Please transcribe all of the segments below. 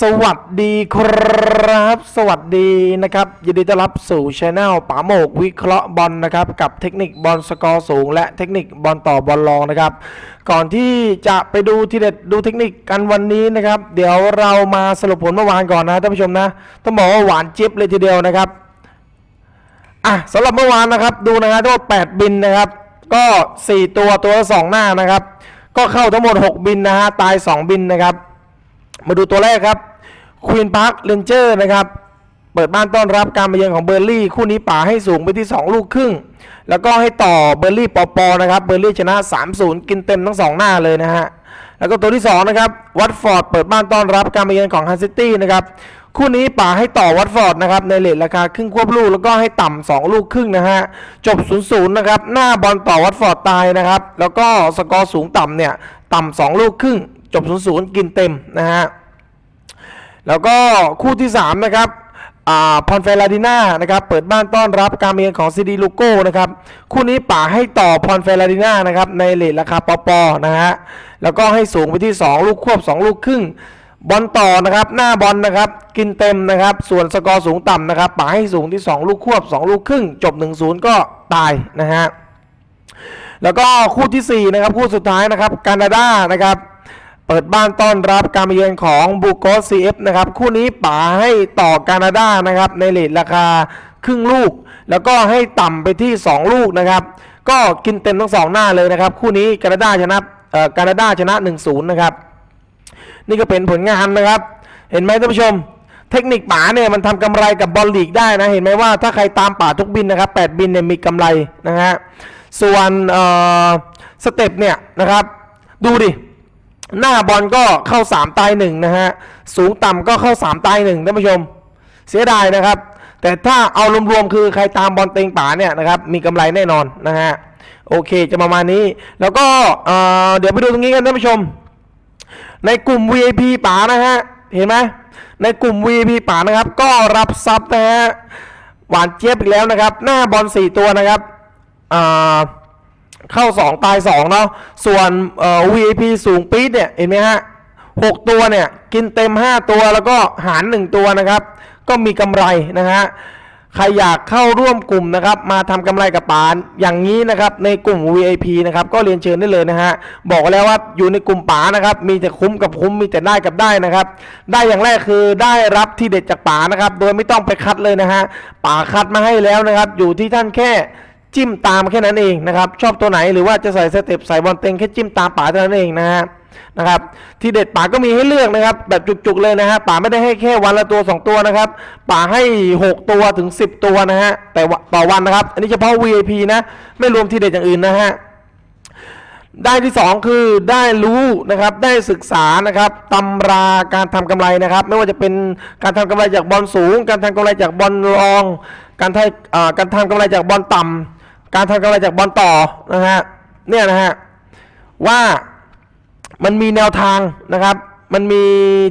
สวัสดีครับ สวัสดีนะครับ ยินดีต้อนรับสู่ช anel ป๋าโมกวิเคราะห์บอลนะครับ กับเทคนิคบอลสกอร์สูง และเทคนิคบอลต่อบอลรองนะครับ ก่อนที่จะไปดูทีเด็ดดูเทคนิคกันวันนี้นะครับ เดี๋ยวเรามาสรุปผลเมื่อวานก่อนนะท่านผู้ชมนะ ต้องบอกว่าหวานจี๊บเลยทีเดียวนะครับอะสำหรับเมื่อวานนะครับดูนะฮะทั้งหมด8บินนะครับ ก็ 4 ตัวตัวละสองหน้านะครับ ก็เข้าทั้งหมด 6 บินนะฮะตาย 2 บินนะครับมาดูตัวแรกครับ ควีนพาร์คเรนเจอร์นะครับ เปิดบ้านต้อนรับการมาเยือนของเบอร์ลี่ คู่นี้ป่าให้สูงไปที่ 2 ลูกครึ่ง แล้วก็ให้ต่อเบอร์ลี่ปอปอนะครับเบอร์ลี่ชนะ 3-0 กินเต็มทั้ง 2 หน้าเลยนะฮะ แล้วก็ตัวที่ 2 นะครับ วัตฟอร์ดเปิดบ้านต้อนรับการมาเยือนของฮันซิตี้นะครับ คู่นี้ป่าให้ต่อวัตฟอร์ดนะครับในเลทราคาครึ่งควบลูกแล้วก็ให้ต่ำ2ลูกครึ่งนะฮะ จบ 0-0 นะครับ หน้าบอลต่อวัตฟอร์ดตายนะครับ แล้วก็สกอร์สูงต่ำเนี่ยต่ำ2ลูกครึ่ง จบ 0-0 กินเต็มนะฮะ แล้วก็คู่ที่ 3 นะครับพอนเฟลาดิน่านะครับเปิดบ้านต้อนรับการเมียนของซีดีลูโก้นะครับคู่นี้ป่าให้ต่อพอนเฟลาดิน่านะครับในเลทราคาปอปอนะฮะแล้วก็ให้สูงไปที่ 2 ลูกควบ 2 ลูกครึ่งบอลต่อนะครับหน้าบอลนะครับกินเต็มนะครับส่วนสกอร์สูงต่ำนะครับป่าให้สูงที่ 2 ลูกควบ 2 ลูกครึ่ง จบ 1-0 ก็ตายนะฮะแล้วก็คู่ทีสี่4นะครับคู่สุดท้ายนะครับแคนาดานะครับ เปิดบ้านต้อนรับการมาเยือนของบูโกสซีเอฟนะครับ คู่นี้ป๋าให้ต่อแคนาดานะครับ ในเลทราคาครึ่งลูก แล้วก็ให้ต่ำไปที่ 2 ลูกนะครับ ก็กินเต็มทั้งสองหน้าเลยนะครับ คู่นี้แคนาดาชนะเอ่อแคนาดาชนะ 1-0 นะครับ นี่ก็เป็นผลงานนะครับ เห็นไหมท่านผู้ชม เทคนิคป๋าเนี่ยมันทำกำไรกับบอลลีกได้นะ เห็นไหมว่าถ้าใครตามป๋าทุกบินนะครับ8บินเนี่ยมีกำไรนะฮะส่วนเอ่อสเต็ปเนี่ยนะครับ ดูดิ หน้าบอลก็เข้า 3 ตายหนึ่งนะฮะ สูงต่ำก็เข้า 3 ตายหนึ่งท่านผู้ชม เสียดายนะครับ แต่ถ้าเอารวมๆคือใครตามบอลเต็งป๋าเนี่ยนะครับ มีกำไรแน่นอนนะฮะ โอเคจะประมาณนี้ แล้วก็เเดี๋ยวไปดูตรงนี้กันท่านผู้ชม ในกลุ่ม VIP ป๋านะฮะ เห็นไหมในกลุ่ม VIP ป๋านะครับ ก็รับซับนะฮะ หวานเจี๊ยบอีกแล้วนะครับ หน้าบอล4ตัวนะครับอ่า เข้า 2 ตาย 2 เนาะ ส่วนเอ่อ VIP สูงปี๊ดเนี่ย เห็นไหมฮะ6ตัวเนี่ย กินเต็ม 5 ตัวแล้วก็หาร 1 ตัวนะครับ ก็มีกำไรนะฮะใครอยากเข้าร่วมกลุ่มนะครับ มาทำกำไรกับปานอย่างนี้นะครับในกลุ่ม VIP นะครับก็เรียนเชิญได้เลยนะฮะบอกแล้วว่าอยู่ในกลุ่มป๋านะครับ มีแต่คุ้มกับคุ้มมีแต่ได้กับได้นะครับ ได้อย่างแรกคือได้รับที่เด็ดจากป๋านะครับ โดยไม่ต้องไปคัดเลยนะฮะป๋าคัดมาให้แล้วนะครับ อยู่ที่ท่านแค่ จิ้มตามแค่นั้นเองนะครับ ชอบตัวไหนหรือว่าจะใส่สเต็ปใส่บอลเต็งแค่จิ้มตามป๋าเท่านั้นเองนะฮะนะครับทีเด็ดป่าก็มีให้เลือกนะครับ แบบจุกๆเลยนะฮะป่าไม่ได้ให้แค่วันละตัว 2 ตัวนะครับ ป่าให้ 6 ตัวถึง 10 ตัวนะฮะแต่ว่าต่อวันนะครับ อันนี้เฉพาะ VIP นะไม่รวมทีเด็ดอย่างอื่นนะฮะได้ที่ 2 คือได้รู้นะครับได้ศึกษานะครับตำราการทำกำไรนะครับ ไม่ว่าจะเป็นการทำกำไรจากบอลสูง การทำกำไรจากบอลรอง การทำการทำกำไรจากบอลต่ำ การทำกำไรจากบอลต่อนะฮะเนี่ยนะฮะว่ามันมีแนวทางนะครับ มันมี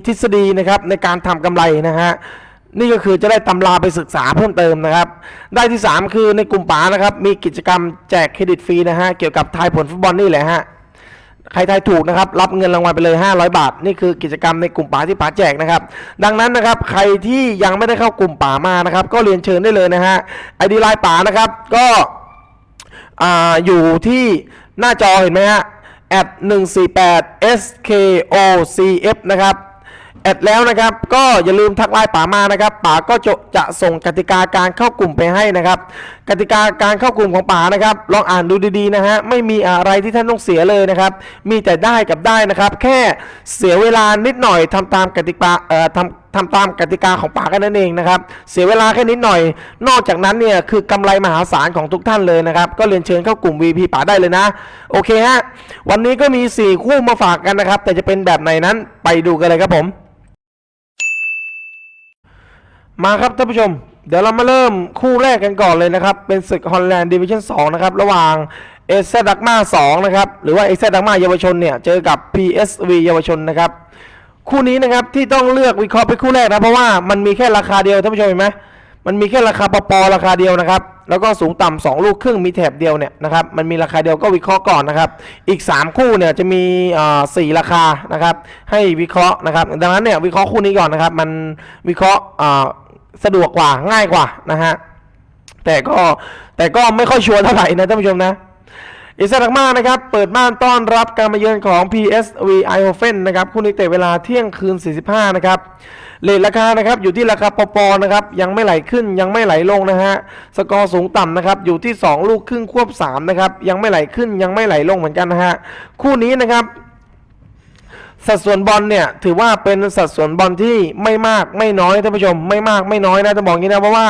ทฤษฎีนะครับในการทำกำไรนะฮะนี่ก็คือจะได้ตำราไปศึกษาเพิ่มเติมนะครับ ได้ที่ 3 คือในกลุ่มป๋านะครับ มีกิจกรรมแจกเครดิตฟรีนะฮะเกี่ยวกับทายผลฟุตบอลนี่แหละฮะใครทายถูกนะครับ รับเงินรางวัลไปเลย 500 บาท นี่คือกิจกรรมในกลุ่มป๋าที่ป๋าแจกนะครับ ดังนั้นนะครับ ใครที่ยังไม่ได้เข้ากลุ่มป๋ามานะครับ ก็เรียนเชิญได้เลยนะฮะไอดีไลน์ป๋านะครับ ก็ อ่าอยู่ที่หน้าจอเห็นไหมฮะแอด148 skocf นะครับแอดแล้วนะครับก็อย่าลืมทักไลน์ป๋ามานะครับป๋าก็จะจะส่งกติกาการเข้ากลุ่มไปให้นะครับ กติกาการเข้ากลุ่มของป๋านะครับ ลองอ่านดูดีๆนะฮะไม่มีอะไรที่ท่านต้องเสียเลยนะครับ มีแต่ได้กับได้นะครับ แค่เสียเวลานิดหน่อยทำตามกติกาเอ่อทำ ทำตามกติกาของป๋ากันนั่นเองนะครับ เสียเวลาแค่นิดหน่อย นอกจากนั้นเนี่ยคือกำไรมหาศาลของทุกท่านเลยนะครับ ก็เรียนเชิญเข้ากลุ่ม VP ป๋าได้เลยนะ โอเคฮะ วันนี้ก็มี 4 คู่มาฝากกันนะครับ แต่จะเป็นแบบไหนนั้นไปดูกันเลยครับผม มาครับท่านผู้ชม เดี๋ยวเรามาเริ่มคู่แรกกันก่อนเลยนะครับ เป็นศึกฮอลแลนด์ดิวิชั่น2นะครับ ระหว่างเอเซดักมา2นะครับ หรือว่าเอเซดักมาเยาวชนเนี่ย เจอกับ PSV เยาวชนนะครับ คู่นี้นะครับที่ต้องเลือกวิเคราะห์เป็นคู่แรกนะเพราะว่ามันมีแค่ราคาเดียวท่านผู้ชมเห็นไหมมันมีแค่ราคาปอปอราคาเดียวนะครับแล้วก็สูงต่ำสองลูกครึ่งมีแถบเดียวเนี่ยนะครับมันมีราคาเดียวก็วิเคราะห์ก่อนนะครับอีก 3 คู่เนี่ยจะมีอ่าสี่ราคานะครับให้วิเคราะห์นะครับดังนั้นเนี่ยวิเคราะห์คู่นี้ก่อนนะครับมันวิเคราะห์อ่าสะดวกกว่าง่ายกว่านะฮะแต่ก็แต่ก็ไม่ค่อยชัวร์เท่าไหร่นะท่านผู้ชมนะ อิสระมากนะครับ เปิดบ้านต้อนรับการมาเยือนของ PSV Eindhoven นะครับ คู่นี้เตะเวลาเที่ยงคืน 45 นะครับเลทราคานะครับอยู่ที่ราคาปอปอนะครับยังไม่ไหลขึ้นยังไม่ไหลลงนะฮะสกอร์สูงต่ำนะครับอยู่ที่ 2 ลูกครึ่งควบ3นะครับยังไม่ไหลขึ้นยังไม่ไหลลงเหมือนกันนะฮะคู่นี้นะครับ สัดส่วนบอลเนี่ยถือว่าเป็นสัดส่วนบอลที่ไม่มากไม่น้อยท่านผู้ชมไม่มากไม่น้อยนะจะบอกอย่างนี้นะเพราะว่า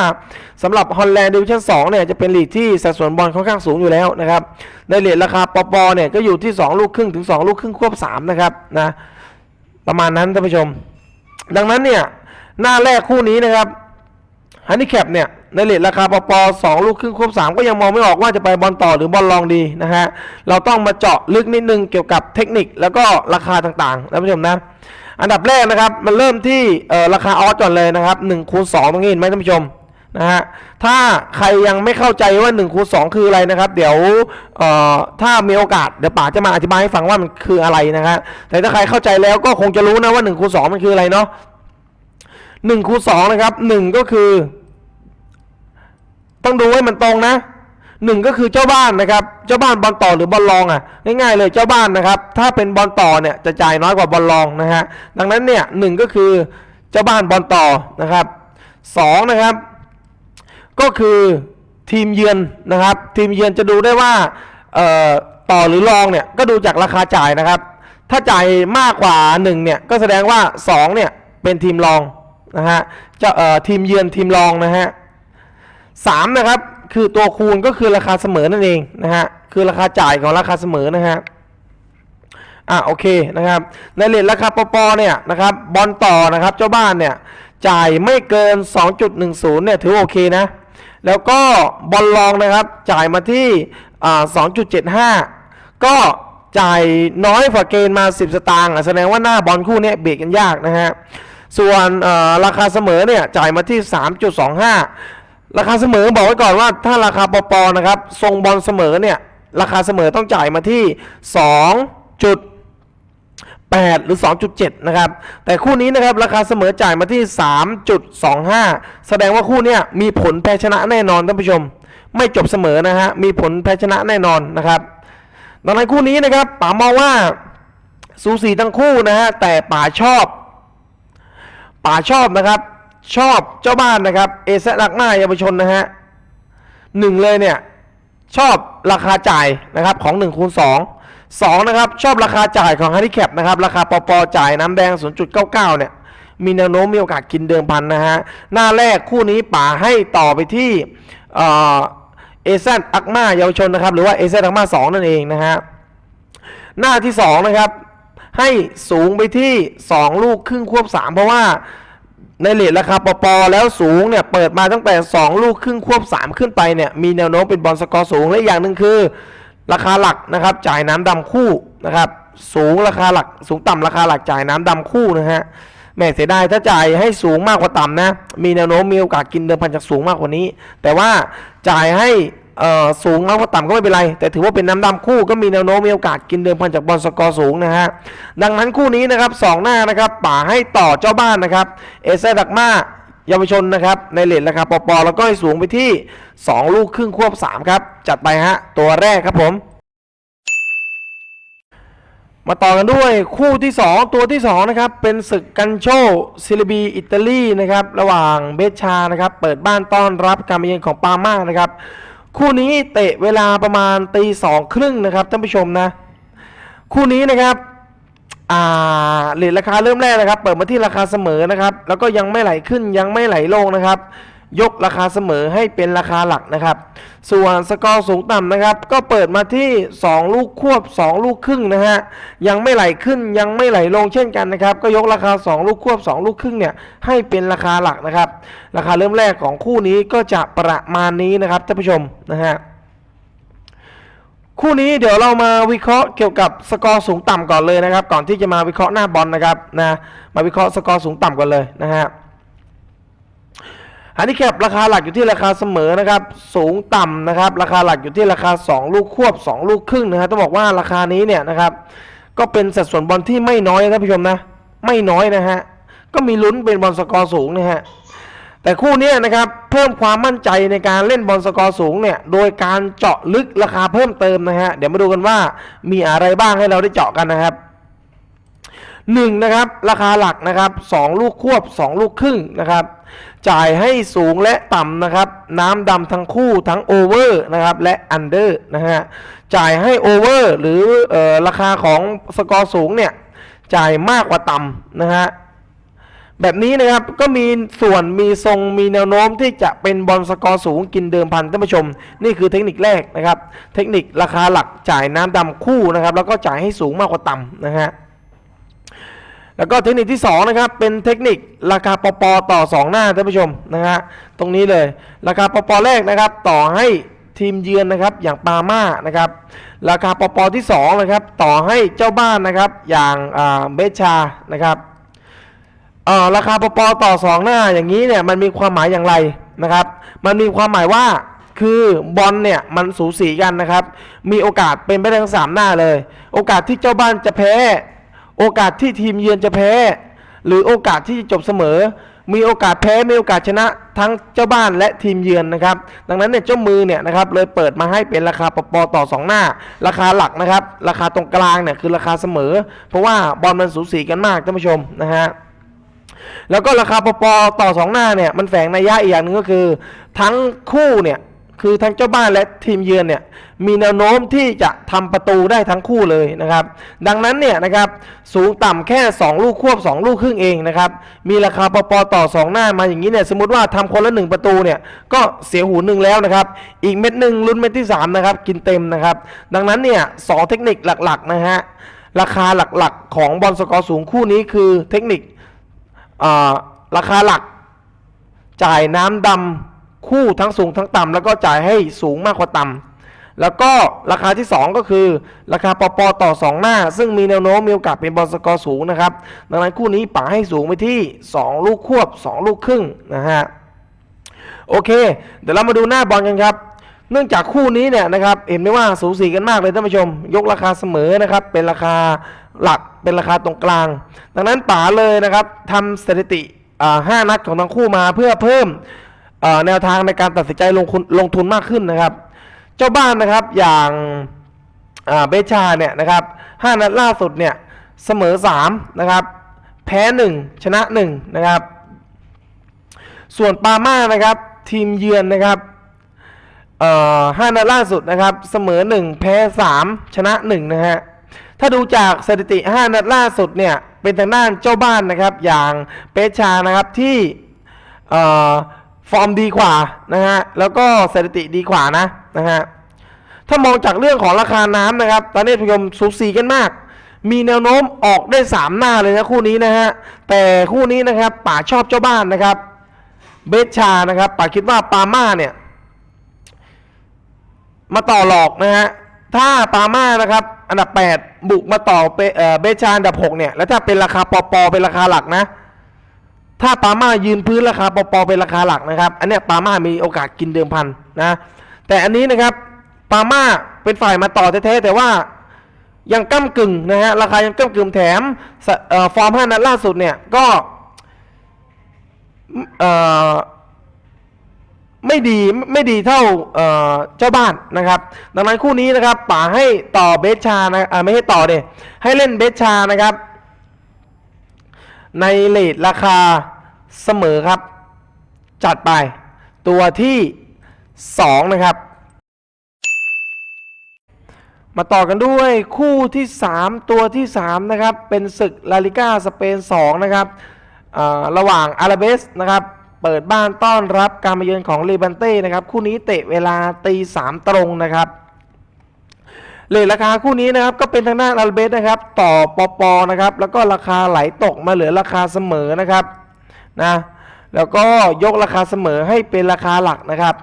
สำหรับฮอลแลนด์ดิวิชั่น2เนี่ยจะเป็นลีกที่สัดส่วนบอลค่อนข้างสูงอยู่แล้วนะครับในเหรียญราคาปอปอเนี่ยก็อยู่ที่ 2 ลูกครึ่งถึง 2 ลูกครึ่งควบ3นะครับนะประมาณนั้นท่านผู้ชม ดังนั้นเนี่ยหน้าแรกคู่นี้นะครับ ฮันนี่แคปเนี่ยในเลทราคาปปสองลูกครึ่งควบสามก็ยังมองไม่ออกว่าจะไปบอลต่อหรือบอลลองดีนะฮะเราต้องมาเจาะลึกนิดนึงเกี่ยวกับเทคนิคแล้วก็ราคาต่างๆท่านผู้ชมนะอันดับแรกนะครับมันเริ่มที่ราคาออสก่อนเลยนะครับ1คูณ2ตรงนี้เห็นไหมท่านผู้ชมนะฮะถ้าใครยังไม่เข้าใจว่า1คูณ2คืออะไรนะครับ เดี๋ยวถ้ามีโอกาสเดี๋ยวป๋าจะมาอธิบายให้ฟังว่ามันคืออะไรนะครับแต่ถ้าใครเข้าใจแล้วก็คงจะรู้นะว่า1คูณ2มันคืออะไรเนาะ1คูณ2นะครับ1ก็คือ ต้องดูให้มันตรงนะหนึ่งก็คือเจ้าบ้านนะครับ เจ้าบ้านบอลต่อหรือบอลรองอะง่ายๆเลยเจ้าบ้านนะครับ ถ้าเป็นบอลต่อเนี่ยจะจ่ายน้อยกว่าบอลรองนะฮะดังนั้นเนี่ยหนึ่งก็คือเจ้าบ้านบอลต่อนะครับสองนะครับ ก็คือทีมเยือนนะครับ ทีมเยือนจะดูได้ว่าต่อหรือรองเนี่ยก็ดูจากราคาจ่ายนะครับ ถ้าจ่ายมากกว่า1เนี่ยก็แสดงว่า2เนี่ยเป็นทีมรองนะฮะจะเอ่อทีมเยือนทีมรองนะฮะ สามนะครับ คือตัวคูณก็คือราคาเสมอนั่นเองนะฮะคือราคาจ่ายของราคาเสมอนะฮะอะโอเคนะครับในเลทราคาปปเนี่ยนะครับบอลต่อนะครับเจ้าบ้านเนี่ยจ่ายไม่เกิน 2.10เนี่ยถือโอเคนะแล้วก็บอลรองนะครับจ่ายมาที่อ่า2.75 ก็จ่ายน้อยกว่าเกณฑ์มา 10 สตางค์แสดงว่าหน้าบอลคู่เนี้ยเบรกกันยากนะฮะส่วนราคาเสมอเนี่ยจ่ายมาที่ 3.25 ราคาเสมอบอกไว้ก่อนว่าถ้าราคาปปนะครับทรงบอลเสมอเนี่ยราคาเสมอต้องจ่ายมาที่ 2.8 หรือ 2.7 นะครับ แต่คู่นี้นะครับราคาเสมอจ่ายมาที่ 3.25 แสดงว่าคู่เนี้ยมีผลแพ้ชนะแน่นอนท่านผู้ชม ไม่จบเสมอนะฮะมีผลแพ้ชนะแน่นอนนะครับดังนั้นคู่นี้นะครับป๋ามองว่าสูสีทั้งคู่นะฮะแต่ป๋าชอบป่าชอบนะครับ ชอบเจ้าบ้านนะครับเอเซรักหน้าเยาวชนนะฮะหนึ่งเลยเนี่ยชอบราคาจ่ายนะครับของ1คูณ2 2นะครับชอบราคาจ่ายของฮันดิแคปนะครับราคาปอปอจ่ายน้ำแดง 0.99 เนี่ยมีแนวโน้มมีโอกาสกินเดิมพันนะฮะหน้าแรกคู่นี้ป่าให้ต่อไปที่เอเซนอักมาเยาวชนนะครับหรือว่าเอเซนอักมา2นั่นเองนะฮะหน้าที่2นะครับให้สูงไปที่ 2 ลูกครึ่งควบ 3 เพราะว่า ในเลทราคาปอปอแล้วสูงเนี่ยเปิดมาตั้งแต่ 2 ลูกครึ่งควบ 3 ขึ้นไปเนี่ยมีแนวโน้มเป็นบอลสกอร์สูงและอย่างหนึ่งคือ ราคาหลักนะครับจ่ายน้ำดำคู่นะครับสูงราคาหลักสูงต่ำราคาหลักจ่ายน้ำดำคู่นะฮะแม่เสียดายถ้าจ่ายให้สูงมากกว่าต่ำนะ มีแนวโน้มมีโอกาสกินเดิมพันจากสูงมากกว่านี้ แต่ว่าจ่ายให้ สูงมากกว่าต่ำก็ไม่เป็นไร แต่ถือว่าเป็นน้ำดำคู่ก็มีแนวโน้มมีโอกาสกินเดิมพันจากบอลสกอร์สูงนะฮะดังนั้นคู่นี้นะครับสองหน้านะครับป่าให้ต่อเจ้าบ้านนะครับเอเซดักมาเยาวชนนะครับในเลทราคาปอปอแล้วก็ให้สูงไปที่ 2 ลูกครึ่งควบ 3 ครับ จัดไปฮะ ตัวแรกครับผม มาต่อกันด้วยคู่ที่ 2 ตัวที่ 2 นะครับ เป็นศึกกันโชซิลบีอิตาลีนะครับ ระหว่างเบชชานะครับ เปิดบ้านต้อนรับการมาเยือนของปาม่านะครับ คู่นี้เตะเวลาประมาณตีสองครึ่งนะครับท่านผู้ชมนะ คู่นี้นะครับอ่าเหรียญราคาเริ่มแรกนะครับ เปิดมาที่ราคาเสมอนะครับ แล้วก็ยังไม่ไหลขึ้นยังไม่ไหลลงนะครับ ยกราคาเสมอให้เป็นราคาหลักนะครับ ส่วนสกอร์สูงต่ำนะครับ ก็เปิดมาที่ 2 ลูกควบ 2 ลูกครึ่งนะฮะยังไม่ไหลขึ้นยังไม่ไหลลงเช่นกันนะครับ ก็ยกราคา 2 ลูกควบ 2 ลูกครึ่งเนี่ยให้เป็นราคาหลักนะครับ ราคาเริ่มแรกของคู่นี้ก็จะประมาณนี้นะครับท่านผู้ชมนะฮะคู่นี้เดี๋ยวเรามาวิเคราะห์เกี่ยวกับสกอร์สูงต่ำก่อนเลยนะครับ ก่อนที่จะมาวิเคราะห์หน้าบอลนะครับนะมาวิเคราะห์สกอร์สูงต่ำก่อนเลยนะฮะ ฮันนี่แคปราคาหลักอยู่ที่ราคาเสมอนะครับ สูงต่ำนะครับ ราคาหลักอยู่ที่ราคา 2 ลูกควบ 2 ลูกครึ่งนะฮะต้องบอกว่าราคานี้เนี่ยนะครับ ก็เป็นสัดส่วนบอลที่ไม่น้อยนะท่านผู้ชมนะ ไม่น้อยนะฮะ ก็มีลุ้นเป็นบอลสกอร์สูงนะฮะ แต่คู่นี้นะครับ เพิ่มความมั่นใจในการเล่นบอลสกอร์สูงเนี่ย โดยการเจาะลึกราคาเพิ่มเติมนะฮะ เดี๋ยวมาดูกันว่ามีอะไรบ้างให้เราได้เจาะกันนะครับ หนึ่งนะครับราคาหลักนะครับสองลูกควบสองลูกครึ่งนะครับ จ่ายให้สูงและต่ำนะครับ น้ำดำทั้งคู่ทั้งโอเวอร์นะครับและอันเดอร์นะฮะจ่ายให้โอเวอร์หรือออราคาของสกอร์สูงเนี่ยจ่ายมากกว่าต่ำนะฮะแบบนี้นะครับก็มีส่วนมีทรงมีแนวโน้มที่จะเป็นบอลสกอร์สูงกินเดิมพันท่านผู้ชม นี่คือเทคนิคแรกนะครับ เทคนิคราคาหลักจ่ายน้ำดำคู่นะครับ แล้วก็จ่ายให้สูงมากกว่าต่ำนะฮะ แล้วก็เทคนิคที่2นะครับเป็นเทคนิคราคาปปต่อ 2 หน้าท่านผู้ชมนะฮะตรงนี้เลยราคาปปแรกนะครับ ต่อให้ทีมเยือนนะครับอย่างปาม่านะครับราคาปปที่2นะครับต่อให้เจ้าบ้านนะครับอย่างเบชานะครับราคาปปต่อสองหน้าอย่างนี้เนี่ยมันมีความหมายอย่างไรนะครับ มันมีความหมายว่าคือบอลเนี่ยมันสูสีกันนะครับ มีโอกาสเป็นไปได้ทั้งสามหน้าเลย โอกาสที่เจ้าบ้านจะแพ้ โอกาสที่ทีมเยือนจะแพ้ หรือโอกาสที่จะจบเสมอ มีโอกาสแพ้มีโอกาสชนะทั้งเจ้าบ้านและทีมเยือนนะครับ ดังนั้นเนี่ยเจ้ามือเนี่ยนะครับเลยเปิดมาให้เป็นราคาปปต่อสองหน้า ราคาหลักนะครับ ราคาตรงกลางเนี่ยคือราคาเสมอ เพราะว่าบอลมันสูสีกันมากท่านผู้ชมนะฮะแล้วก็ราคาปปต่อสองหน้าเนี่ยมันแฝงนัยยะอีกอย่างหนึ่งก็คือ ทั้งคู่เนี่ย คือทั้งเจ้าบ้านและทีมเยือนเนี่ยมีแนวโน้มที่จะทำประตูได้ทั้งคู่เลยนะครับ ดังนั้นเนี่ยนะครับสูงต่ำแค่ 2 ลูกควบ 2 ลูกครึ่งเองนะครับมีราคาปปต่อ 2 หน้ามาอย่างนี้เนี่ยสมมติว่าทำคนละหนึ่งประตูเนี่ยก็เสียหูหนึ่งแล้วนะครับอีกเม็ดหนึ่งลุ้นเม็ดที่3นะครับกินเต็มนะครับดังนั้นเนี่ยสองเทคนิคหลักๆนะฮะราคาหลักๆของบอลสกอร์สูงคู่นี้คือเทคนิคราคาหลักจ่ายน้ำดำ คู่ทั้งสูงทั้งต่ำแล้วก็จ่ายให้สูงมากกว่าต่ำแล้วก็ราคาที่ 2 ก็คือ ราคาปปต่อ 2 หน้า ซึ่งมีแนวโน้มมีโอกาสเป็นบอลสกอร์สูงนะครับ ดังนั้นคู่นี้ป่าให้สูงไปที่ 2 ลูกควบ 2 ลูกครึ่งนะฮะโอเค เดี๋ยวเรามาดูหน้าบอลกันครับเนื่องจากคู่นี้เนี่ยนะครับเห็นไหมว่าสูสีกันมากเลยท่านผู้ชม ยกราคาเสมอนะครับ เป็นราคาหลักเป็นราคาตรงกลาง ดังนั้นป๋าเลยนะครับทำสถิติห้านัดของทั้งคู่มาเพื่อเพิ่ม แนวทางในการตัดสินใจลงทุนลงทุนมากขึ้นนะครับ เจ้าบ้านนะครับอย่างเบชาเนี่ยนะครับห้านัดล่าสุดเนี่ยเสมอสามนะครับแพ้หนึ่งชนะหนึ่งนะครับส่วนปาม่านะครับทีมเยือนนะครับห้านัดล่าสุดนะครับเสมอ 1 แพ้ 3 ชนะ1นะฮะถ้าดูจากสถิติ 5 นัดล่าสุดเนี่ยเป็นทางด้านเจ้าบ้านนะครับอย่างเปชานะครับที่ ฟอร์มดีกว่านะฮะแล้วก็สถิติดีกว่านะนะฮะถ้ามองจากเรื่องของราคาน้ำนะครับ ตอนนี้ผู้ชมสูสีกันมาก มีแนวโน้มออกได้ 3 หน้าเลยนะคู่นี้นะฮะแต่คู่นี้นะครับป่าชอบเจ้าบ้านนะครับ เบชานะครับป่าคิดว่าปาม่าเนี่ยมาต่อหลอกนะฮะถ้าปาม่านะครับอันดับ 8 บุกมาต่อเปเอ่อเบชาอันดับ 6 เนี่ย แล้วถ้าเป็นราคาปอปอเป็นราคาหลักนะ ถ้าปาม่ายืนพื้นราคาปอปอเป็นราคาหลักนะครับ อันเนี้ยปาม่ามีโอกาสกินเดิมพันนะ แต่อันนี้นะครับปาม่าเป็นฝ่ายมาต่อแท้ๆแต่ว่ายังก้ากึ่งนะฮะราคายังก้ากึ่งแถมฟอร์มห้านัดล่าสุดเนี่ยก็ไม่ดีไม่ดีเท่าเจ้าบ้านนะครับ ดังนั้นคู่นี้นะครับป๋าให้ต่อเบสชานะไม่ให้ต่อเดให้เล่นเบสชานะครับ ในเลทราคาเสมอครับ จัดไป ตัวที่ 2 นะครับ มาต่อกันด้วยคู่ที่ 3 ตัวที่ 3 นะครับ เป็นศึกลาลิก้าสเปน 2 นะครับ ระหว่างอาราเบสนะครับ เปิดบ้านต้อนรับการมาเยือนของเลบันเต้นะครับ คู่นี้เตะเวลาตีสามตรงนะครับ เลทราคาคู่นี้นะครับก็เป็นทางด้านอาราเบสนะครับต่อปอปอนะครับแล้วก็ราคาไหลตกมาเหลือราคาเสมอนะครับนะแล้วก็ยกราคาเสมอให้เป็นราคาหลักนะครับ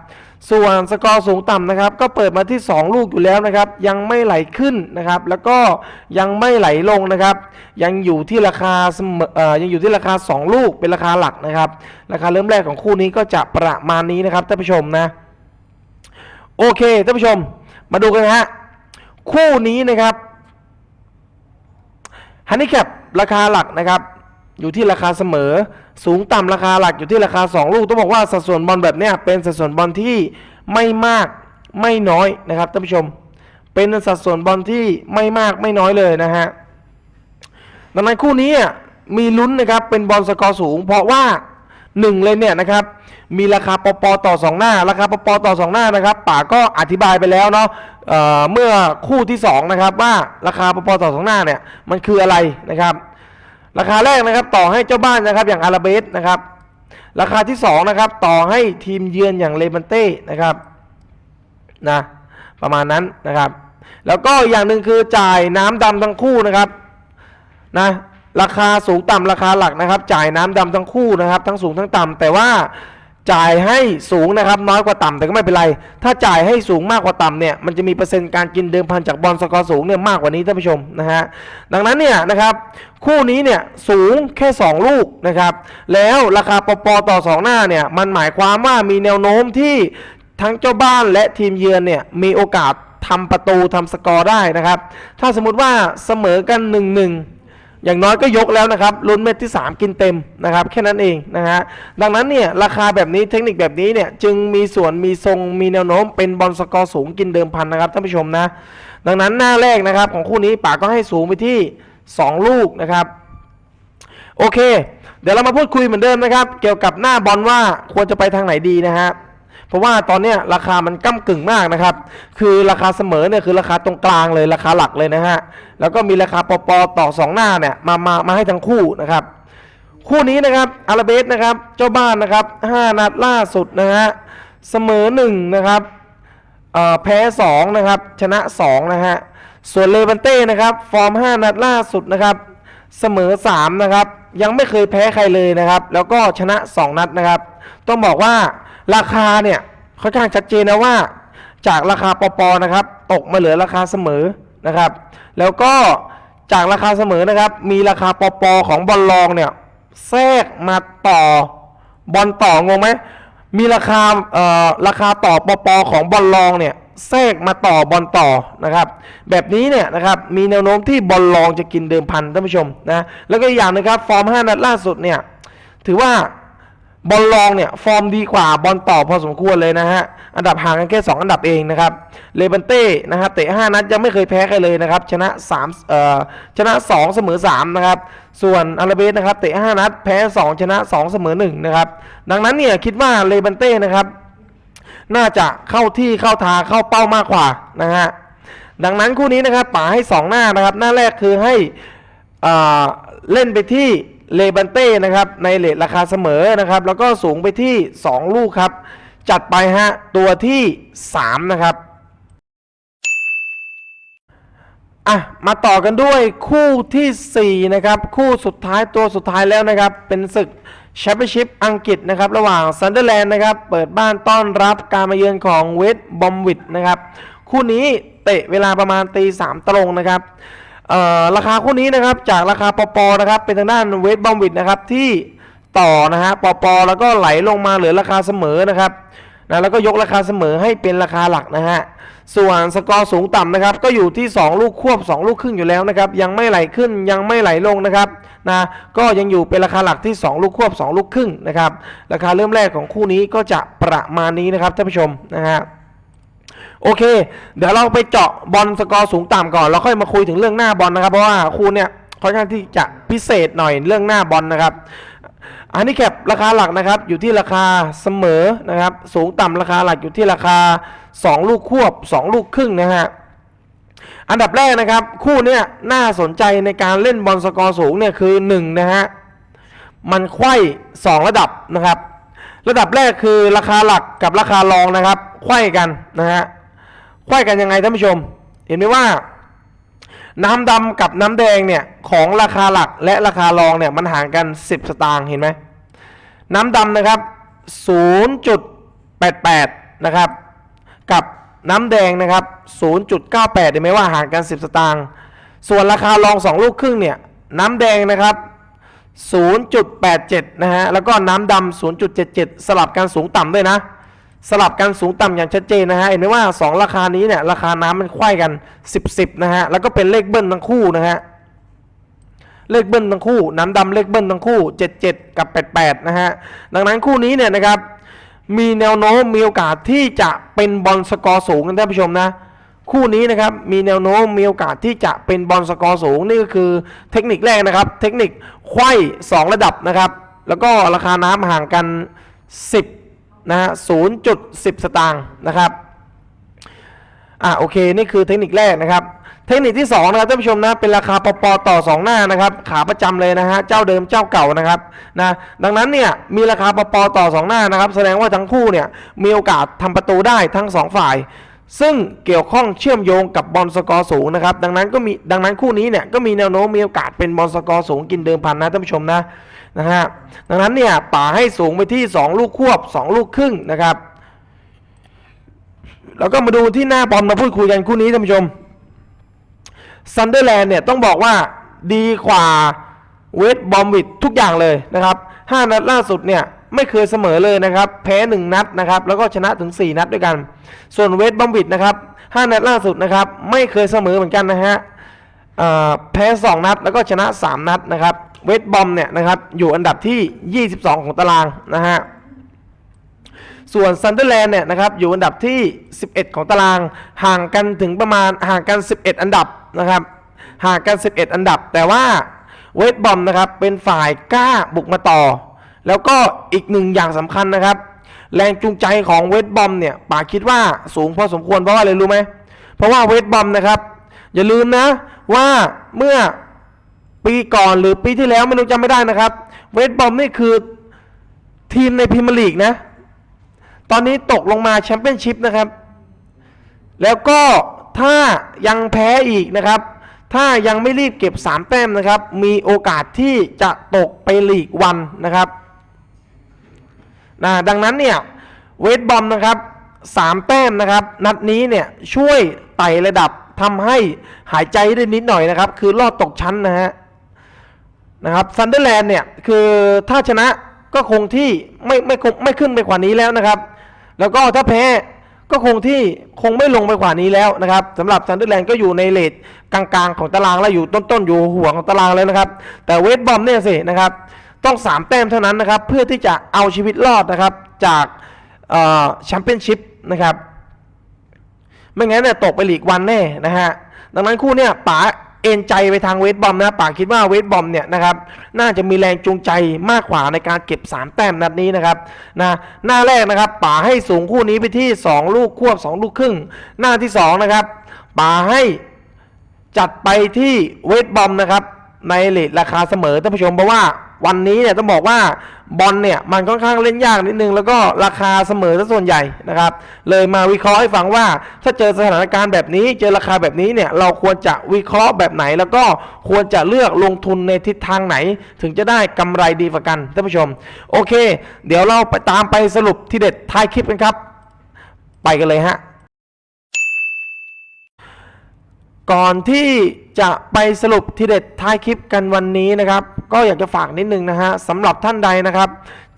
ส่วนสกอร์สูงต่ำนะครับ ก็เปิดมาที่ 2 ลูกอยู่แล้วนะครับ ยังไม่ไหลขึ้นนะครับ แล้วก็ยังไม่ไหลลงนะครับ ยังอยู่ที่ราคาเสมอยังอยู่ที่ราคา 2 ลูกเป็นราคาหลักนะครับ ราคาเริ่มแรกของคู่นี้ก็จะประมาณนี้นะครับท่านผู้ชมนะ โอเคท่านผู้ชม มาดูกันฮะ คู่นี้นะครับฮันนี่แคปราคาหลักนะครับ อยู่ที่ราคาเสมอ สูงต่ำราคาหลักอยู่ที่ราคา 2 ลูก ต้องบอกว่าสัดส่วนบอลแบบเนี้ยเป็นสัดส่วนบอลที่ไม่มากไม่น้อยนะครับท่านผู้ชม เป็นสัดส่วนบอลที่ไม่มากไม่น้อยเลยนะฮะดังนั้นคู่นี้อะมีลุ้นนะครับเป็นบอลสกอร์สูง เพราะว่าหนึ่งเลยเนี่ยนะครับ มีราคาปปต่อสองหน้า ราคาปปต่อสองหน้านะครับป่าก็อธิบายไปแล้วเนาะเเมื่อคู่ที่สองนะครับว่าราคาปปต่อสองหน้าเนี่ยมันคืออะไรนะครับ ราคาแรกนะครับต่อให้เจ้าบ้านนะครับอย่างอาราเบสนะครับราคาที่สองนะครับต่อให้ทีมเยือนอย่างเลบันเต้นะครับนะประมาณนั้นนะครับ แล้วก็อย่างหนึ่งคือจ่ายน้ำดำทั้งคู่นะครับนะราคาสูงต่ำราคาหลักนะครับ จ่ายน้ำดำทั้งคู่นะครับ ทั้งสูงทั้งต่ำแต่ว่า จ่ายให้สูงนะครับน้อยกว่าต่ำแต่ก็ไม่เป็นไร ถ้าจ่ายให้สูงมากกว่าต่ำเนี่ยมันจะมีเปอร์เซ็นต์การกินเดิมพันจากบอลสกอร์สูงเนี่ยมากกว่านี้ท่านผู้ชมนะฮะดังนั้นเนี่ยนะครับคู่นี้เนี่ยสูงแค่ 2 ลูกนะครับแล้วราคาปปต่อ 2 หน้าเนี่ยมันหมายความว่ามีแนวโน้มที่ทั้งเจ้าบ้านและทีมเยือนเนี่ยมีโอกาสทำประตูทำสกอร์ได้นะครับ ถ้าสมมุติว่าเสมอกัน 1-1 อย่างน้อยก็ยกแล้วนะครับลุ้นเม็ดที่ 3 กินเต็มนะครับ แค่นั้นเองนะฮะดังนั้นเนี่ยราคาแบบนี้เทคนิคแบบนี้เนี่ยจึงมีส่วนมีทรงมีแนวโน้มเป็นบอลสกอร์สูงกินเดิมพันนะครับท่านผู้ชมนะ ดังนั้นหน้าแรกนะครับของคู่นี้ป๋าก็ให้สูงไปที่ 2 ลูกนะครับ โอเค เดี๋ยวเรามาพูดคุยเหมือนเดิมนะครับ เกี่ยวกับหน้าบอลว่าควรจะไปทางไหนดีนะฮะ เพราะว่าตอนนี้ราคามันก้ากึ่งมากนะครับ คือราคาเสมอเนี่ยคือราคาตรงกลางเลยราคาหลักเลยนะฮะ แล้วก็มีราคาปปต่อสองหน้าเนี่ยมามามาให้ทั้งคู่นะครับ คู่นี้นะครับอาราเบสนะครับเจ้าบ้านนะครับ 5 นัดล่าสุดนะฮะเสมอ1นะครับแพ้ 2 นะครับ ชนะ 2 นะฮะ ส่วนเลบันเต้นะครับ ฟอร์ม 5 นัดล่าสุดนะครับ เสมอ 3 นะครับ ยังไม่เคยแพ้ใครเลยนะครับ แล้วก็ชนะ 2 นัดนะครับ ต้องบอกว่า ราคาเนี่ยค่อนข้างชัดเจนนะว่า จากราคาปปนะครับ ตกมาเหลือราคาเสมอนะครับ แล้วก็จากราคาเสมอนะครับ มีราคาปปของบอลลองเนี่ยแทรกมาต่อบอลต่องงไหมมีราคาเอ่อราคาต่อปปของบอลลองเนี่ยแทรกมาต่อบอลต่อนะครับ แบบนี้เนี่ยนะครับมีแนวโน้มที่บอลลองจะกินเดิมพันท่านผู้ชมนะแล้วก็อย่างนะครับฟอร์ม 5 นัดล่าสุดเนี่ยถือว่า บอลลองเนี่ยฟอร์มดีกว่าบอลต่อพอสมควรเลยนะฮะ อันดับห่างกันแค่ 2 อันดับเองนะครับ เลบันเต้นะครับเตะ 5 นัดยังไม่เคยแพ้ใครเลยนะครับ ชนะ3เอ่อชนะ 2 เสมอ 3 นะครับ ส่วนอาราเบสนะครับเตะ 5 นัดแพ้ 2 ชนะ 2 เสมอ 1 นะครับ ดังนั้นเนี่ยคิดว่าเลบันเต้นะครับน่าจะเข้าที่เข้าทางเข้าเป้ามากกว่านะฮะ ดังนั้นคู่นี้นะครับป๋าให้ 2 หน้านะครับ หน้าแรกคือให้อ่าเล่นไปที่ เลบันเต้นะครับในเลทราคาเสมอนะครับ แล้วก็สูงไปที่ 2 ลูกครับ จัดไปฮะตัวที่ 3 นะครับอะมาต่อกันด้วยคู่ทีสี่ 4 นะครับ คู่สุดท้ายตัวสุดท้ายแล้วนะครับ เป็นศึกแชมเปี้ยนชิพอังกฤษนะครับ ระหว่างซันเดอร์แลนด์นะครับ เปิดบ้านต้อนรับการมาเยือนของเวสต์บอมวิดนะครับ คู่นี้เตะเวลาประมาณตีสามตรงนะครับ เอ่อราคาคู่นี้นะครับจากราคาปปนะครับเป็นทางด้านเวสบอมวิดนะครับที่ต่อนะฮะปปแล้วก็ไหลลงมาเหลือราคาเสมอนะครับนะแล้วก็ยกราคาเสมอให้เป็นราคาหลักนะฮะส่วนสกอร์สูงต่ำนะครับก็อยู่ที่ 2 ลูกควบ 2 ลูกครึ่งอยู่แล้วนะครับยังไม่ไหลขึ้นยังไม่ไหลลงนะครับนะก็ยังอยู่เป็นราคาหลักที่ 2 ลูกควบ 2 ลูกครึ่งนะครับราคาเริ่มแรกของคู่นี้ก็จะประมาณนี้นะครับท่านผู้ชมนะฮะ โอเค เดี๋ยวเราไปเจาะบอลสกอร์สูงต่ำก่อนแล้วค่อยมาคุยถึงเรื่องหน้าบอลนะครับ เพราะว่าคู่เนี่ยค่อนข้างที่จะพิเศษหน่อยเรื่องหน้าบอลนะครับอันนี้แคปราคาหลักนะครับอยู่ที่ราคาเสมอนะครับ สูงต่ำราคาหลักอยู่ที่ราคา 2 ลูกควบ 2 ลูกครึ่งนะฮะอันดับแรกนะครับ คู่เนี้ยน่าสนใจในการเล่นบอลสกอร์สูงเนี่ยคือ1นะฮะมันไขว้2ระดับนะครับ ระดับแรกคือราคาหลักกับราคารองนะครับไขว้กันนะฮะ ไขว้กันยังไงท่านผู้ชม เห็นไหมว่า น้ำดำกับน้ำแดงเนี่ยของราคาหลักและราคารองเนี่ยมันห่างกัน 10 สตางค์เห็นไหมน้ำดำนะครับ 0.88 นะครับ กับน้ำแดงนะครับ 0.98เห็นไหมว่าห่างกัน 10 สตางค์ส่วนราคารอง 2 ลูกครึ่งเนี่ยน้ำแดงนะครับ 0.87 นะฮะแล้วก็น้ำดำ0.77 สลับกันสูงต่ำด้วยนะ สลับกันสูงต่ำอย่างชัดเจนนะฮะเห็นไหมว่า 2 ราคานี้เนี่ยราคาน้ำมันไขว้กัน 10 10นะฮะแล้วก็เป็นเลขเบิ้ลทั้งคู่นะฮะเลขเบิ้ลทั้งคู่ น้ำดำเลขเบิ้ลทั้งคู่ 77 กับ 88 นะฮะดังนั้นคู่นี้เนี่ยนะครับมีแนวโน้มมีโอกาสที่จะเป็นบอลสกอร์สูงกันท่านผู้ชมนะคู่นี้นะครับมีแนวโน้มมีโอกาสที่จะเป็นบอลสกอร์สูงนี่ก็คือเทคนิคแรกนะครับ เทคนิคไขว้2ระดับนะครับ แล้วก็ราคาน้ำห่างกัน 10 นะฮะ0.10สตางค์นะครับอะโอเค นี่คือเทคนิคแรกนะครับ เทคนิคที่2นะครับท่านผู้ชมนะเป็นราคาปปต่อ 2 หน้านะครับ ขาประจำเลยนะฮะเจ้าเดิมเจ้าเก่านะครับนะดังนั้นเนี่ยมีราคาปปต่อ 2 หน้านะครับ แสดงว่าทั้งคู่เนี่ยมีโอกาสทำประตูได้ทั้ง 2 ฝ่าย ซึ่งเกี่ยวข้องเชื่อมโยงกับบอลสกอร์สูงนะครับดังนั้นก็มีดังนั้นคู่นี้เนี่ยก็มีแนวโน้มมีโอกาสเป็นบอลสกอร์สูงกินเดิมพันนะท่านผู้ชมนะ นะฮะดังนั้นเนี่ยป่าให้สูงไปที่ 2 ลูกควบ 2 ลูกครึ่งนะครับ แล้วก็มาดูที่หน้าบอลมาพูดคุยกันคู่นี้ท่านผู้ชมซันเดอร์แลนด์เนี่ยต้องบอกว่าดีกว่าเวสบอมวิดทุกอย่างเลยนะครับ 5 นัดล่าสุดเนี่ยไม่เคยเสมอเลยนะครับ แพ้ 1 นัดนะครับ แล้วก็ชนะถึง 4 นัดด้วยกัน ส่วนเวสบอมวิดนะครับ 5 นัดล่าสุดนะครับ ไม่เคยเสมอเหมือนกันนะฮะ แพ้ 2 นัด แล้วก็ชนะ 3 นัดนะครับ เวสต์บอมเนี่ยนะครับอยู่อันดับที่ 22 ของตารางนะฮะส่วนซันเดอร์แลนด์เนี่ยนะครับอยู่อันดับที่ 11 ของตาราง ห่างกันถึงประมาณห่างกัน 11 อันดับนะครับห่างกัน 11 อันดับ แต่ว่าเวสต์บอมนะครับเป็นฝ่ายกล้าบุกมาต่อ แล้วก็อีกหนึ่งอย่างสำคัญนะครับ แรงจูงใจของเวสต์บอมเนี่ยป๋าคิดว่าสูงพอสมควรเพราะว่าอะไรรู้ไหมเพราะว่าเวสต์บอมนะครับ อย่าลืมนะว่าเมื่อปีก่อนหรือปีที่แล้วไม่รู้จำไม่ได้นะครับ เวสบอมนี่คือทีมในพรีเมียร์ลีกนะ ตอนนี้ตกลงมาแชมเปี้ยนชิพนะครับ แล้วก็ถ้ายังแพ้อีกนะครับ ถ้ายังไม่รีบเก็บ 3 แต้มนะครับ มีโอกาสที่จะตกไปลีกวันนะครับนะดังนั้นเนี่ยเวทบอมนะครับสามแต้มนะครับ นัดนี้เนี่ยช่วยไต่ระดับ ทำให้หายใจได้นิดหน่อยนะครับ คือรอดตกชั้นนะฮะนะครับซันเดอร์แลนด์เนี่ยคือถ้าชนะก็คงที่ไม่ไม่คงไม่ขึ้นไปกว่านี้แล้วนะครับ แล้วก็ถ้าแพ้ก็คงที่คงไม่ลงไปกว่านี้แล้วนะครับสำหรับซันเดอร์แลนด์ก็อยู่ในเลทกลางๆของตารางแล้วอยู่ต้นๆอยู่หัวของตารางแล้วนะครับ แต่เวสบอมเนี่ยสินะครับ ต้อง 3 แต้มเท่านั้นนะครับ เพื่อที่จะเอาชีวิตรอดนะครับ จากแชมเปี้ยนชิพนะครับ ไม่งั้นเนี่ยตกไปหลีกวันแน่นะฮะดังนั้นคู่เนี่ยป๋าเอ็นใจไปทางเวสต์บอมนะป๋าคิดว่าเวสต์บอมเนี่ยนะครับน่าจะมีแรงจูงใจมากกว่าในการเก็บ 3 แต้มนัดนี้นะครับนะหน้าแรกนะครับป๋าให้สูงคู่นี้ไปที่ 2 ลูกควบ 2 ลูกครึ่ง หน้าที่ 2 นะครับป๋าให้จัดไปที่เวสต์บอมนะครับในเลทราคาเสมอท่านผู้ชมเพราะว่า วันนี้เนี่ยต้องบอกว่าบอลเนี่ยมันค่อนข้างเล่นยากนิดนึง แล้วก็ราคาเสมอซะส่วนใหญ่นะครับ เลยมาวิเคราะห์ให้ฟังว่า ถ้าเจอสถานการณ์แบบนี้ เจอราคาแบบนี้เนี่ยเราควรจะวิเคราะห์แบบไหน แล้วก็ควรจะเลือกลงทุนในทิศทางไหน ถึงจะได้กำไรดีกว่ากันท่านผู้ชม โอเค เดี๋ยวเราไปตามไปสรุปที่เด็ดท้ายคลิปกันครับ ไปกันเลยฮะ ก่อนที่จะไปสรุปทีเด็ดท้ายคลิปกันวันนี้นะครับ ก็อยากจะฝากนิดนึงนะฮะสำหรับท่านใดนะครับ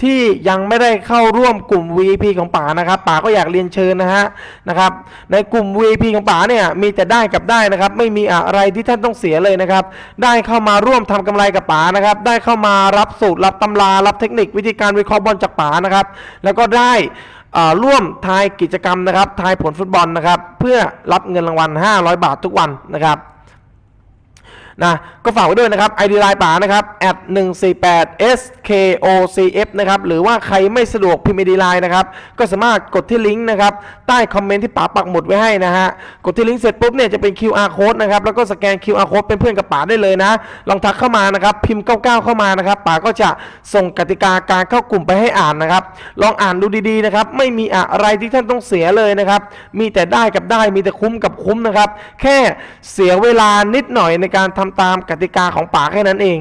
ที่ยังไม่ได้เข้าร่วมกลุ่ม VIP ของป๋านะครับป๋าก็อยากเรียนเชิญนะฮะนะครับในกลุ่ม VIP ของป๋าเนี่ยมีแต่ได้กับได้นะครับ ไม่มีอะไรที่ท่านต้องเสียเลยนะครับ ได้เข้ามาร่วมทำกำไรกับป๋านะครับ ได้เข้ามารับสูตรรับตำรารับเทคนิควิธีการวิเคราะห์บอลจากป๋านะครับ แล้วก็ได้ ร่วมทายกิจกรรมนะครับ ทายผลฟุตบอลนะครับ เพื่อรับเงินรางวัล 500 บาททุกวันนะครับ นะก็ฝากไว้ด้วยนะครับ ID ไลน์ป๋านะครับ at 148 skocf นะครับหรือว่าใครไม่สะดวกพิมพ์ ID ไลน์นะครับก็สามารถกดที่ลิงก์นะครับใต้คอมเมนต์ที่ป๋าปักหมุดไว้ให้นะฮะกดที่ลิงก์เสร็จปุ๊บเนี่ยจะเป็น QR code นะครับแล้วก็สแกน QR code เป็นเพื่อนกับป๋าได้เลยนะลองทักเข้ามานะครับพิมพ์ 99 เข้ามานะครับป๋าก็จะส่งกติกาการเข้ากลุ่มไปให้อ่านนะครับ ลองอ่านดูดีๆนะครับไม่มีอะไรที่ท่านต้องเสียเลยนะครับมีแต่ได้กับได้มีแต่คุ้มกับคุ้มนะครับแค่เสียเวลานิดหน่อยในการทำตามกติกาของป๋าแค่นั้นเอง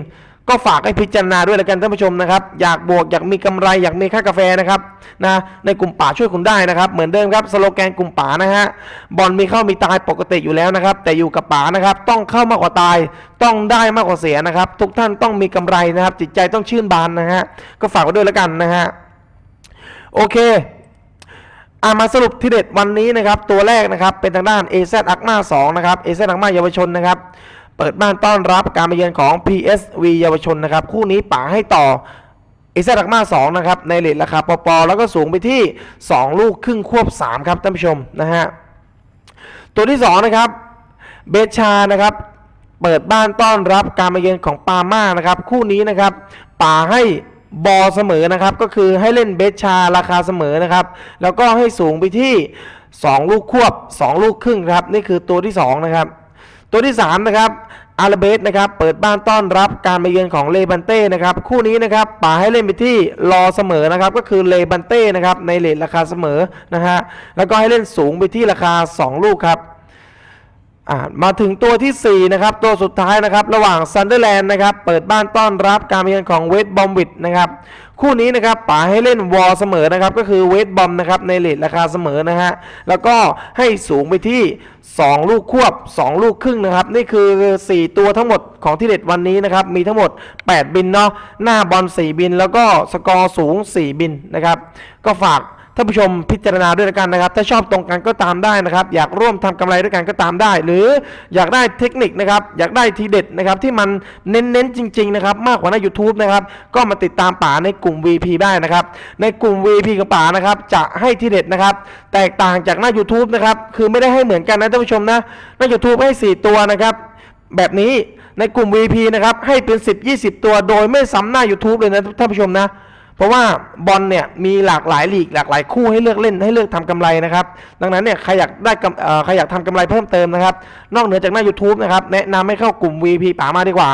ก็ฝากให้พิจารณาด้วยแล้วกันท่านผู้ชมนะครับ อยากบวกอยากมีกำไรอยากมีค่ากาแฟนะครับนะในกลุ่มป่าช่วยคุณได้นะครับ เหมือนเดิมครับสโลแกนกลุ่มป่านะฮะบอลมีเข้ามีตายปกติอยู่แล้วนะครับ แต่อยู่กับป่านะครับ ต้องเข้ามากกว่าตาย ต้องได้มากกว่าเสียนะครับ ทุกท่านต้องมีกำไรนะครับ จิตใจต้องชื่นบานนะฮะก็ฝากไว้ด้วยแล้วกันนะฮะโอเคอามาสรุปที่เด็ดวันนี้นะครับ ตัวแรกนะครับ เป็นทางด้าน AZ อักมา2นะครับ AZ อักมาเยาวชนนะครับ เปิดบ้านต้อนรับการมาเยือนของ PSV เยาวชนนะครับ คู่นี้ป๋าให้ต่อ AZ อักมา2นะครับ ในเลทราคาปปแล้วก็สูงไปที่ 2 ลูกครึ่งควบ 3 ครับท่านผู้ชมนะฮะ ตัวที่ 2 นะครับ เบชานะครับ เปิดบ้านต้อนรับการมาเยือนของปาม่านะครับ คู่นี้นะครับป่าให้บอเสมอนะครับ ก็คือให้เล่นเบชาราคาเสมอนะครับ แล้วก็ให้สูงไปที่ 2 ลูกควบ 2 ลูกครึ่งครับ นี่คือตัวที่ 2 นะครับ ตัวที่ 3 นะครับอาราเบสนะครับเปิดบ้านต้อนรับการมาเยือนของเลบันเต้นะครับคู่นี้นะครับป่าให้เล่นไปที่รอเสมอนะครับก็คือเลบันเต้นะครับในเลทราคาเสมอนะฮะแล้วก็ให้เล่นสูงไปที่ราคา 2 ลูกครับ อ่ามาถึงตัวทีสี่ 4 นะครับ ตัวสุดท้ายนะครับ ระหว่างซันเดอร์แลนด์นะครับ เปิดบ้านต้อนรับการมาเยือนของเวสต์บอมวิดนะครับ คู่นี้นะครับป๋าให้เล่นวอลเสมอนะครับ ก็คือเวสต์บอมนะครับในเลทราคาเสมอนะฮะ แล้วก็ให้สูงไปที่ 2 ลูกควบ 2 ลูกครึ่งนะครับ นี่คือ 4 ตัวทั้งหมดของที่เด็ดวันนี้นะครับ มีทั้งหมด 8 บินเนาะ หน้าบอล 4 บิน แล้วก็สกอร์สูง 4 บินนะครับ ก็ฝาก ท่านผู้ชมพิจารณาด้วยกันนะครับ ถ้าชอบตรงกันก็ตามได้นะครับ อยากร่วมทำกำไรด้วยกันก็ตามได้ หรืออยากได้เทคนิคนะครับ อยากได้ทีเด็ดนะครับที่มันเน้นๆจริง ๆ นะครับ มากกว่าใน YouTube นะครับ ก็มาติดตามป๋าในกลุ่ม VP ได้นะครับ ในกลุ่ม VP ของป๋านะครับ จะให้ทีเด็ดนะครับ แตกต่างจากหน้า YouTube นะครับ คือไม่ได้ให้เหมือนกันนะท่านผู้ชมนะหน้า YouTube ให้ 4 ตัวนะครับแบบนี้ในกลุ่ม VP นะครับให้เป็น 10 20 ตัวโดยไม่ซ้ำหน้า YouTube เลยนะท่านผู้ชมนะ เพราะว่าบอลเนี่ยมีหลากหลายลีกหลากหลายคู่ให้เลือกเล่นให้เลือกทำกำไรนะครับ ดังนั้นเนี่ยใครอยากได้กำใครอยากทำกำไรเพิ่มเติมนะครับ นอกเหนือจากหน้า YouTube นะครับแนะนำให้เข้ากลุ่ม VP ป๋ามาดีกว่า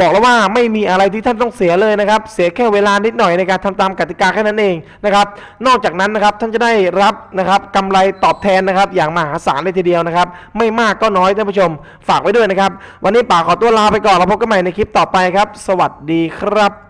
บอกแล้วว่าไม่มีอะไรที่ท่านต้องเสียเลยนะครับ เสียแค่เวลานิดหน่อยในการทำตามกติกาแค่นั้นเองนะครับ นอกจากนั้นนะครับท่านจะได้รับนะครับกำไรตอบแทนนะครับ อย่างมหาศาลเลยทีเดียวนะครับ ไม่มากก็น้อยท่านผู้ชม ฝากไว้ด้วยนะครับ วันนี้ป๋าขอตัวลาไปก่อนแล้วพบกันใหม่ในคลิปต่อไปครับ สวัสดีครับ